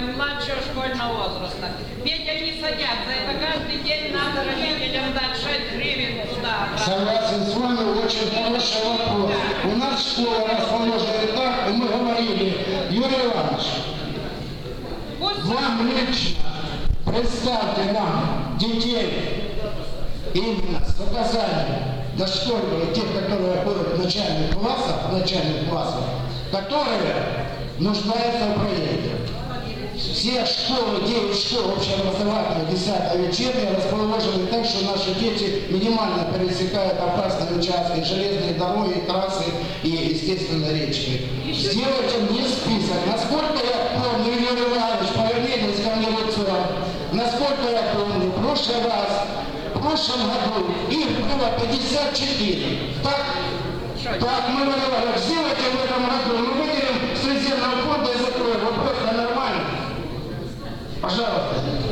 младшего школьного возраста. Ведь они садятся, это каждый день надо родителям дать 6 гривен туда. Согласен с вами, очень хороший вопрос. У нас школа расположена так, и мы говорили, Юрий Иванович, Пусть вам лично представьте нам детей именно с показанием дошкольных, тех, которые ходят в начальных классах, в начальных классах, которые нуждаются в проекте. Все школы, 9 школ общеобразовательных, 10 вечерние, расположены так, что наши дети минимально пересекают опасные участки, железные дороги, трассы и, естественно, речки. Сделайте мне список. Насколько я помню, Юрий Иванович, повернитесь ко мне лицом. Насколько я помню, в прошлый раз, в прошлом году их было 54. Так? Так, мы говорили, сделайте в этом году, мы выделим с резервного фонда и закроем. Вопрос нормальный. Пожалуйста.